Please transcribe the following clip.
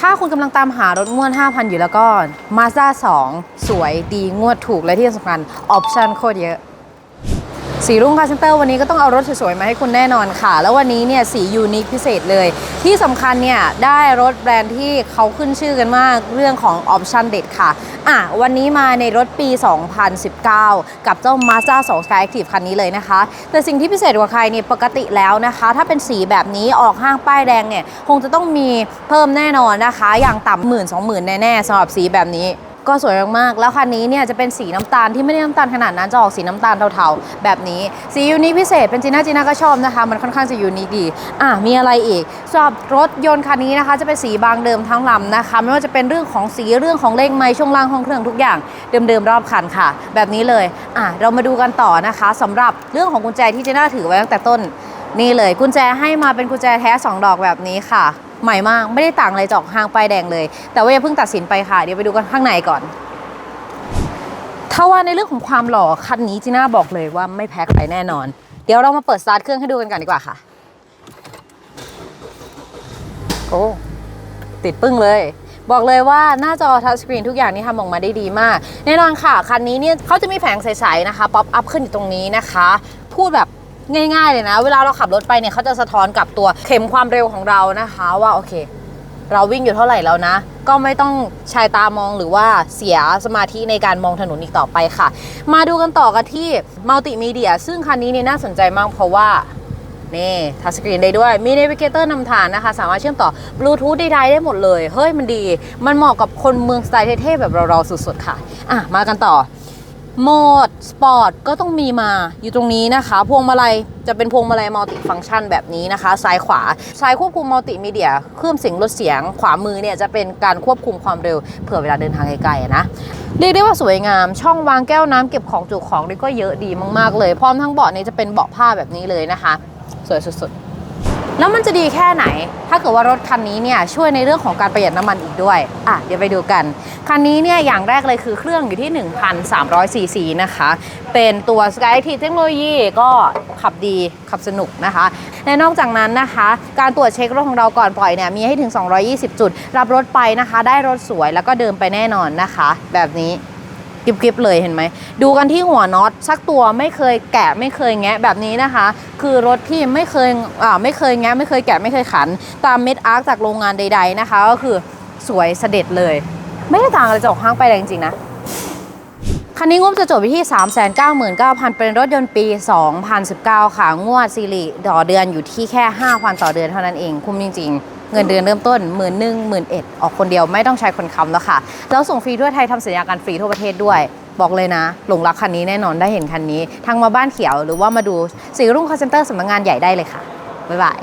ถ้าคุณกำลังตามหารถงวน 5,000 อยู่แล้วก็ Mazda 2 สวยดีงวดถูกและที่สำคัญออปชั่นโคตรเยอะ สีรุ่งคาร์เซนเตอร์วันนี้ก็ต้องเอารถสวยๆมาให้คุณแน่นอนค่ะ แล้ววันนี้เนี่ยสียูนิคพิเศษเลย ที่สำคัญเนี่ยได้รถแบรนด์ที่เขาขึ้นชื่อกันมากเรื่องของออปชั่นเด็ดค่ะอะ วันนี้มาในรถปี 2019 กับเจ้า Mazda 2 Sky Active คันนี้เลยนะคะ แต่สิ่งที่พิเศษกว่าใครเนี่ยปกติแล้วนะคะ ถ้าเป็นสีแบบนี้ออกห้างป้ายแดงเนี่ยคงจะต้องมีเพิ่มแน่นอนนะคะ อย่างต่ำหมื่นสองหมื่นแน่ๆสำหรับสีแบบนี้ ก็สวยมากๆ แล้วคันนี้เนี่ยจะเป็นสีน้ำตาลที่ไม่ได้น้ำตาลขนาดนั้นจะออกสีน้ำตาลเทาๆ แบบนี้ สียูนิคพิเศษเป็นจีน่าจีน่าก็ชอบนะคะ มันค่อนข้างจะยูนิคดี อะมีอะไรอีกสำหรับรถยนต์คันนี้นะคะ จะเป็นสีบางเดิมทั้งลำนะคะ ไม่ว่าจะเป็นเรื่องของสีเรื่องของเลขไม้ช่วงล่างห้องเครื่องทุกอย่างเดิมๆรอบคันค่ะ แบบนี้เลยอะเรามาดูกันต่อนะคะสำหรับเรื่องของกุญแจที่จีน่าถือไว้ตั้งแต่ต้น นี่เลยกุญแจให้มาเป็นกุญแจแท้ 2 ดอกแบบนี้ค่ะ ใหม่มากไม่ได้ต่างอะไรจากห้างป้ายแดงเลย แต่ว่าอย่าเพิ่งตัดสินไปค่ะ เดี๋ยวไปดูกันข้างในก่อน ถ้าว่าในเรื่องของความหล่อคันนี้จีน่าบอกเลยว่าไม่แพ้ใครแน่นอน เดี๋ยวเรามาเปิดสตาร์ทเครื่องให้ดูกันก่อนดีกว่าค่ะ โอ้ติดปึ้งเลยบอกเลยว่าหน้าจอทัชสกรีนทุกอย่างนี่ทำออกมาได้ดีมาก แน่นอนค่ะ คันนี้เนี่ยเขาจะมีแผงใสๆนะคะ ป๊อปอัพขึ้นอยู่ตรงนี้นะคะ พูดแบบ ง่าย ๆ เลยนะ เวลาเราขับรถไปเนี่ยเขาจะสะท้อนกับตัวเข็มความเร็วของเรานะคะ ว่าโอเค เราวิ่งอยู่เท่าไหร่แล้วนะ ก็ไม่ต้องชายตามองหรือว่าเสียสมาธิในการมองถนนอีกต่อไปค่ะ มาดูกันต่อกันที่มัลติมีเดียซึ่งคันนี้เนี่ยน่าสนใจมากเพราะว่านี่ทัชสกรีนได้ด้วย มีเนวิเกเตอร์นำทางนะคะ สามารถเชื่อมต่อบลูทูธใดๆได้หมดเลย เฮ้ย มันดี มันเหมาะกับคนเมืองสไตล์เท่ๆ แบบเราๆ สุดๆ ค่ะ อะ มากันต่อ โหมดสปอร์ตก็ต้องมีมาอยู่ตรงนี้นะคะ พวงมาลัยจะเป็นพวงมาลัยมัลติฟังก์ชันแบบนี้นะคะ ซ้ายขวาซ้ายควบคุมมัลติมีเดียเครื่องเสียงลดเสียง ขวามือเนี่ยจะเป็นการควบคุมความเร็วเผื่อเวลาเดินทางไกลๆนะเรียกได้ว่าสวยงาม ช่องวางแก้วน้ำเก็บของจุของนี่ก็เยอะดีมากๆเลย พร้อมทั้งเบาะนี้จะเป็นเบาะผ้าแบบนี้เลยนะคะ สวยสุดๆ แล้วมันจะดีแค่ไหน ถ้าเกิดว่ารถคันนี้เนี่ยช่วยในเรื่องของการประหยัดน้ำมันอีกด้วย อะเดี๋ยวไปดูกัน คันนี้เนี่ยอย่างแรกเลยคือเครื่องอยู่ที่ 1,300ซีซีนะคะ เป็นตัว Sky T เทคโนโลยีก็ขับดีขับสนุกนะคะและนอกจากนั้นนะคะ การตรวจเช็ครถของเราก่อนปล่อยเนี่ยมีให้ถึง 220 จุด รับรถไปนะคะ ได้รถสวยแล้วก็เดินไปแน่นอนนะคะ แบบนี้ กริบๆเลยเห็นไหม ดูกันที่หัวน็อตสักตัวไม่เคยแกะไม่เคยแงะแบบนี้นะคะ คือรถที่ไม่เคยอ่าไม่เคยแงะไม่เคยแกะไม่เคยขัน ตามเม็ดอาร์คจากโรงงานใด ๆนะคะ ก็คือสวยเสด็จเลย ไม่ได้ต่างอะไรจากห้างไปแดงจริงๆนะคันนี้งบจะจบที่ 399,000 เป็นรถยนต์ปี 2019 ค่ะ งวดซีรีต่อเดือนอยู่ที่แค่ 5,000 ต่อเดือนเท่านั้นเอง คุ้มจริง ๆ เงินเดือนเริ่มต้นหมื่นหนึ่งหมื่นเอ็ดออกคนเดียวไม่ต้องใช้คนค้ำแล้วค่ะ แล้วส่งฟรีทั่วไทยทำสัญญาการฟรีทั่วประเทศด้วย บอกเลยนะ หลงรักคันนี้แน่นอนได้เห็นคันนี้ ทั้งมาบ้านเขียวหรือว่ามาดูสีรุ่งคาเซนเตอร์สำนักงานใหญ่ได้เลยค่ะบ๊ายบาย